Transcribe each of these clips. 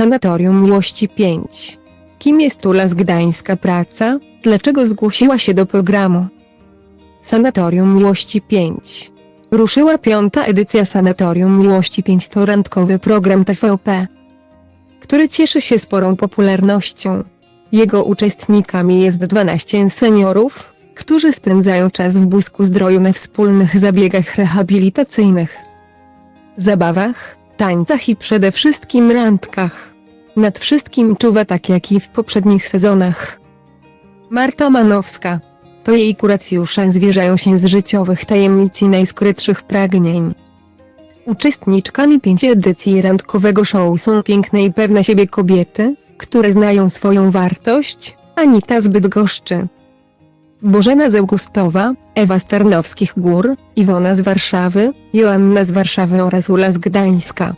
Sanatorium Miłości 5. Kim jest Ula z Gdańska Praca? Dlaczego zgłosiła się do programu? Sanatorium Miłości 5. Ruszyła piąta edycja Sanatorium Miłości 5 to randkowy program TVP, który cieszy się sporą popularnością. Jego uczestnikami jest 12 seniorów, którzy spędzają czas w błysku zdroju na wspólnych zabiegach rehabilitacyjnych, zabawach, tańcach i przede wszystkim randkach. Nad wszystkim czuwa tak jak i w poprzednich sezonach. Marta Manowska. To jej kuracjusze zwierzają się z życiowych tajemnic i najskrytszych pragnień. Uczestniczkami pięć edycji randkowego show są piękne i pewne siebie kobiety, które znają swoją wartość, Anita z Bydgoszczy. Bożena z Augustowa, Ewa z Tarnowskich Gór, Iwona z Warszawy, Joanna z Warszawy oraz Ula z Gdańska.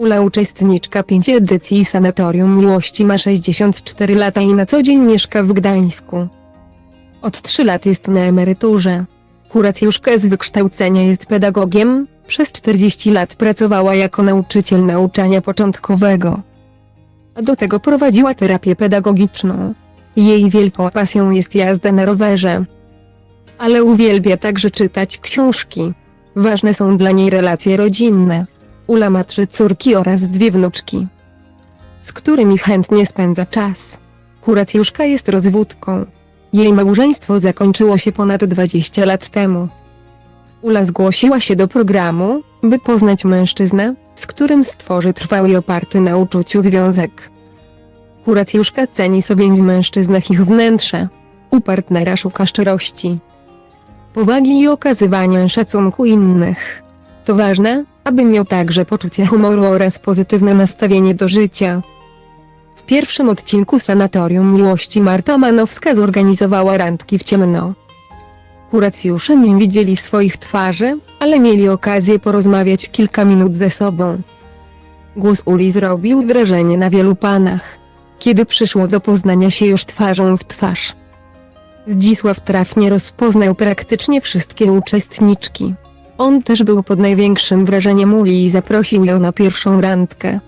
Ula uczestniczka pięć edycji Sanatorium Miłości ma 64 lata i na co dzień mieszka w Gdańsku. Od 3 lat jest na emeryturze. Kuracjuszka z wykształcenia jest pedagogiem, przez 40 lat pracowała jako nauczyciel nauczania początkowego. A do tego prowadziła terapię pedagogiczną. Jej wielką pasją jest jazda na rowerze. Ale uwielbia także czytać książki. Ważne są dla niej relacje rodzinne. Ula ma trzy córki oraz dwie wnuczki, z którymi chętnie spędza czas. Kuracjuszka jest rozwódką. Jej małżeństwo zakończyło się ponad 20 lat temu. Ula zgłosiła się do programu, by poznać mężczyznę, z którym stworzy trwały i oparty na uczuciu związek. Kuracjuszka ceni sobie w mężczyznach ich wnętrze. U partnera szuka szczerości, powagi i okazywania szacunku innych. To ważne, aby miał także poczucie humoru oraz pozytywne nastawienie do życia. W pierwszym odcinku Sanatorium Miłości Marta Manowska zorganizowała randki w ciemno. Kuracjusze nie widzieli swoich twarzy, ale mieli okazję porozmawiać kilka minut ze sobą. Głos Uli zrobił wrażenie na wielu panach, kiedy przyszło do poznania się już twarzą w twarz. Zdzisław trafnie rozpoznał praktycznie wszystkie uczestniczki. On też był pod największym wrażeniem Uli i zaprosił ją na pierwszą randkę.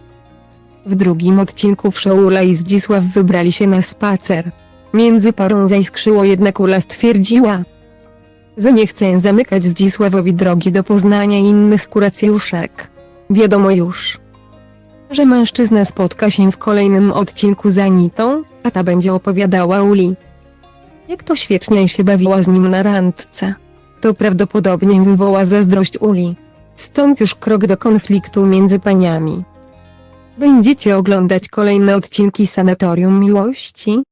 W drugim odcinku w show Ula i Zdzisław wybrali się na spacer. Między parą zaiskrzyło jednak Ula stwierdziła, że nie chce zamykać Zdzisławowi drogi do poznania innych kuracjuszek. Wiadomo już, że mężczyzna spotka się w kolejnym odcinku z Anitą, a ta będzie opowiadała Uli. Jak to świetnie się bawiła z nim na randce. To prawdopodobnie wywoła zazdrość Uli. Stąd już krok do konfliktu między paniami. Będziecie oglądać kolejne odcinki Sanatorium Miłości?